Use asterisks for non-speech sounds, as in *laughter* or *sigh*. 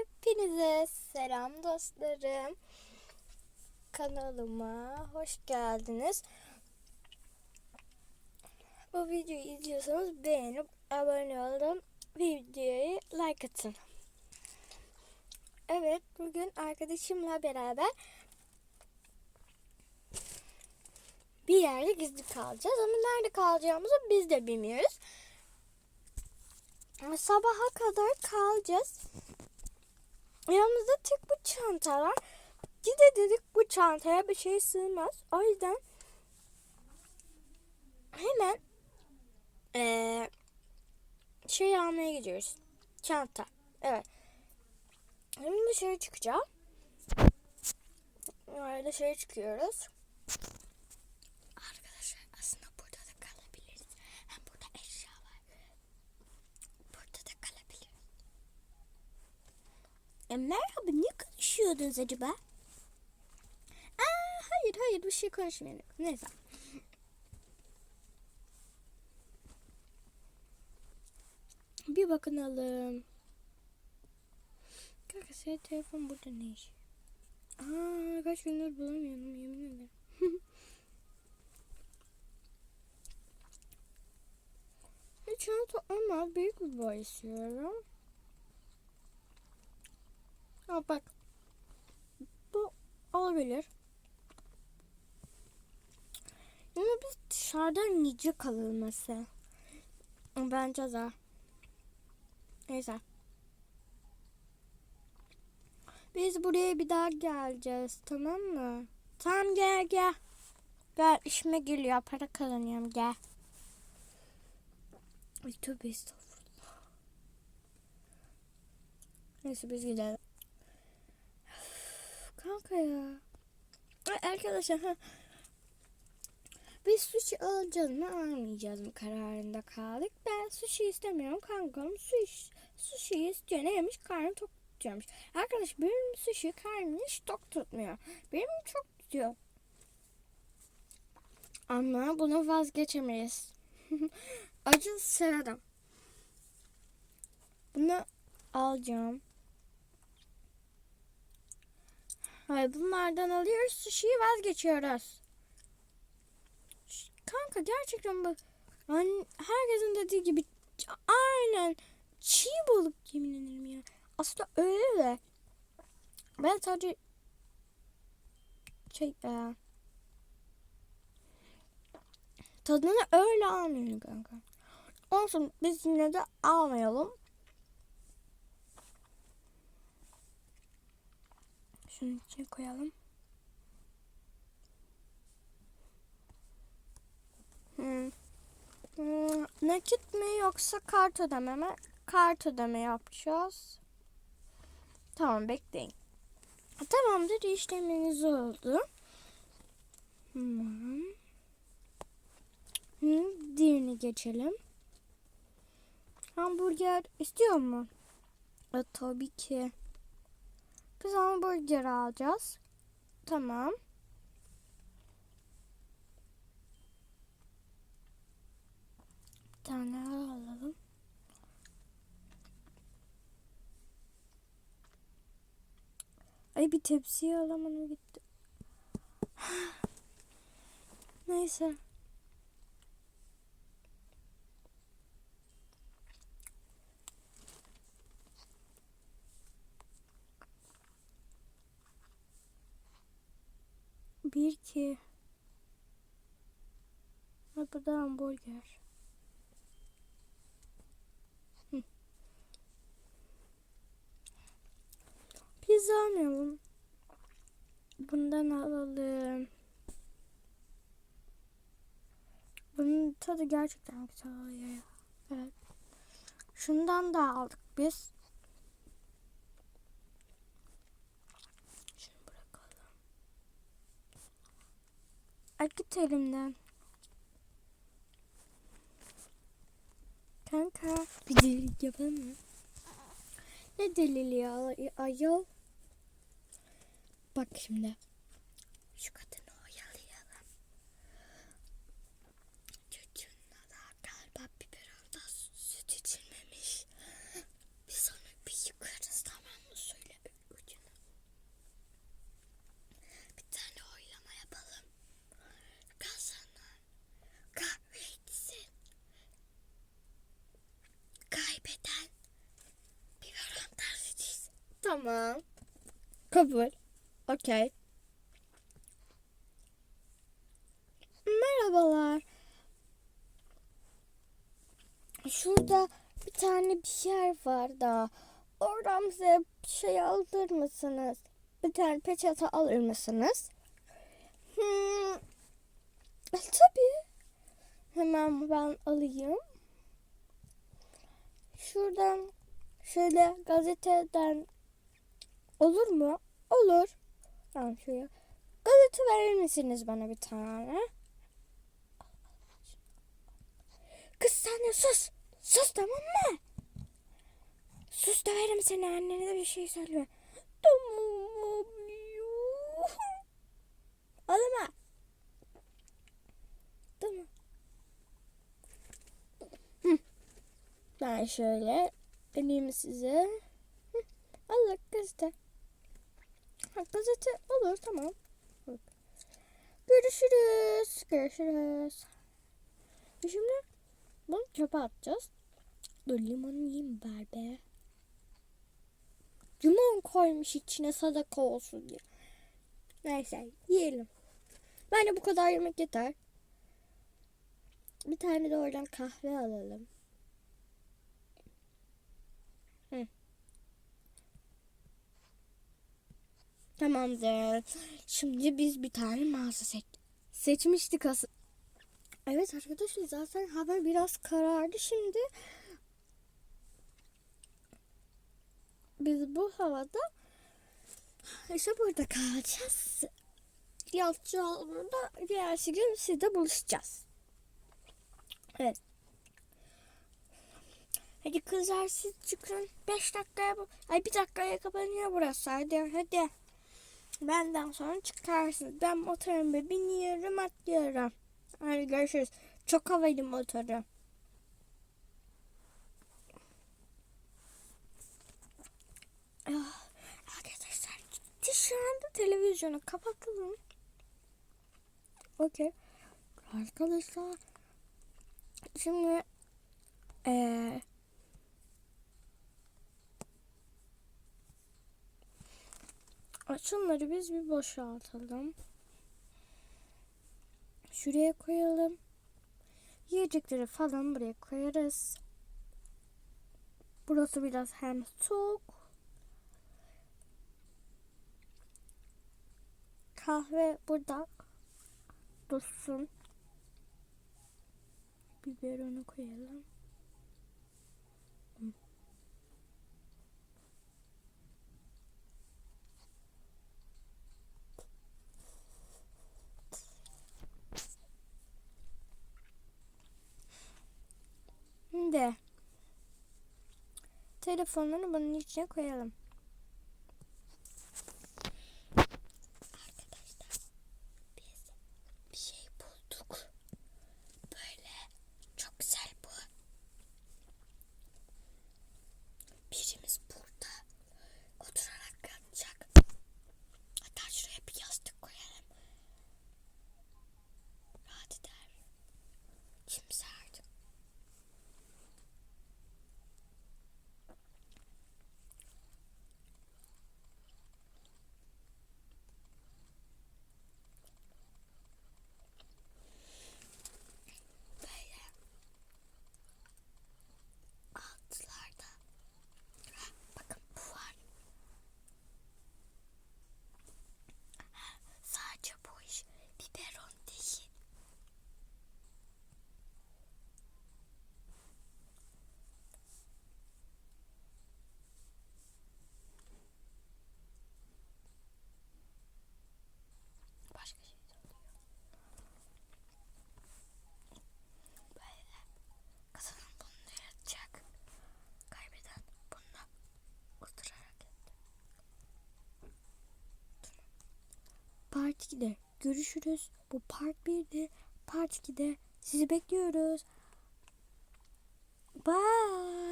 Hepinize selam dostlarım. Kanalıma hoş geldiniz. Bu videoyu izliyorsanız beğenip abone olun. Videoyu like atın. Evet bugün arkadaşımla beraber bir yerde gizli kalacağız. Ama nerede kalacağımızı biz de bilmiyoruz. Sabaha kadar kalacağız. Yanımızda tek bu çanta var. Gide dedik bu çantaya bir şey sığmaz. O yüzden hemen eee, şey almaya gidiyoruz. Çanta. Evet. Şimdi dışarı çıkacağım. Böyle dışarı çıkıyoruz. Arkadaşlar aslında burada da kalabiliriz. Hem burada eşya var. Burada da kalabiliriz. E, merhaba ne konuşuyordunuz acaba? Aa, hayır hayır bir şey konuşmuyorum. Neyse. Bir bakınalım. Kanka senin telefon burada ne iş? Aa, kaç gündür bulamıyorum yemin ederim. *laughs* Çanta ama büyük bir boy istiyorum. Ha bak. Bu olabilir. Ama biz dışarıdan nice kalınması. Bence de. Neyse. Biz buraya bir daha geleceğiz tamam mı? Tamam gel gel. Gel işime geliyor para kazanıyorum gel. Ay tövbe estağfurullah. Neyse biz gidelim. Kanka ya. Ay, arkadaşlar ha. Biz sushi alacağız mı almayacağız mı kararında kaldık. Ben sushi istemiyorum kankam. Sushi, sushi istiyor. Neymiş karnım tok tutuyormuş. Arkadaş benim sushi karnımı hiç tok tutmuyor. Benim çok tutuyor. Ama buna vazgeçemeyiz. *laughs* Acı severim. Bunu alacağım. Hayır bunlardan alıyoruz. Sushi'yi vazgeçiyoruz. Kanka gerçekten bak. Hani herkesin dediği gibi aynen çiğ balık yemin ederim ya. Aslında öyle de. Ben sadece şey e, tadını öyle almıyorum kanka. Olsun biz yine de almayalım. Şunun içine koyalım. Hmm. Hmm, Nakit mi yoksa kart ödeme mi? Kart ödeme yapacağız. Tamam bekleyin. Tamamdır işleminiz oldu. Tamam. Hı, diğerini geçelim. Hamburger istiyor mu? E, tabii ki. Biz hamburger alacağız. Tamam. Bir tane alalım. Ay bir tepsiyi alamadım gitti. *sighs* Neyse. Bir ki. Ha, bu da hamburger. Pizza almayalım. Bundan alalım. Bunun tadı gerçekten güzel oluyor. Evet. Şundan da aldık biz. Ay git elimden. Kanka bir delilik yapalım mı? Ne delili ya ayol? Bak şimdi. Şu kadını oyalayalım. Çocuğuna da galiba biberonda süt içilmemiş. Biz onu bir yıkarız tamam mı suyu? Tamam. Kabul. Okey. Merhabalar. Şurada bir tane bir yer var da. Oradan bize şey alır mısınız? Bir tane peçete alır mısınız? Hmm. Tabii. Hemen ben alayım. Şuradan şöyle gazeteden olur mu? Olur. Tamam şöyle. Gazete verir misiniz bana bir tane? Kız sen de sus. Sus tamam mı? Sus da verim seni annene de bir şey söyleme. Tamam abi. Ağlama. Tamam. Hı. Ben şöyle vereyim size. Hı. Allah gazete. Ha, gazete olur tamam. Görüşürüz. Görüşürüz. Şimdi bunu çöpe atacağız. Dur limon yiyeyim ver be. Limon koymuş içine sadaka olsun diye. Neyse yiyelim. Bence bu kadar yemek yeter. Bir tane de oradan kahve alalım. Hı. Tamamdır. Şimdi biz bir tane mağaza seç seçmiştik aslında. Evet arkadaşlar zaten hava biraz karardı şimdi. Biz bu havada işte burada kalacağız. Yalçı yolunda diğer gün sizde buluşacağız. Evet. Hadi kızlar siz çıkın. 5 dakikaya bu. Ay bir dakikaya kapanıyor burası. Hadi hadi. Benden sonra çıkarsınız. Ben motoruma biniyorum atlıyorum. Hadi görüşürüz. Çok havalı motoru. Ah, Arkadaşlar gitti şu anda televizyonu kapatalım. Okey. Arkadaşlar şimdi eee şunları biz bir boşaltalım. Şuraya koyalım. Yiyecekleri falan buraya koyarız. Burası biraz hem soğuk. Kahve burada dursun. Biberonu koyalım. Şimdi telefonları bunun içine koyalım. Arkadaşlar biz bir şey bulduk. Böyle çok güzel bu. Birimiz burada oturarak yatacak. Hatta şuraya bir yastık koyalım. Rahat eder. Kimse artık. Böyle altlarda Ha, bakın bu var. Ha, Sadece bu iş biberon değil. Başka şey de oluyor. Böyle kazanan bunu yaratacak. Kaybeden bununla oturarak yattı. Part 2'de görüşürüz. Bu part 1'di. Part 2'de sizi bekliyoruz. Bye.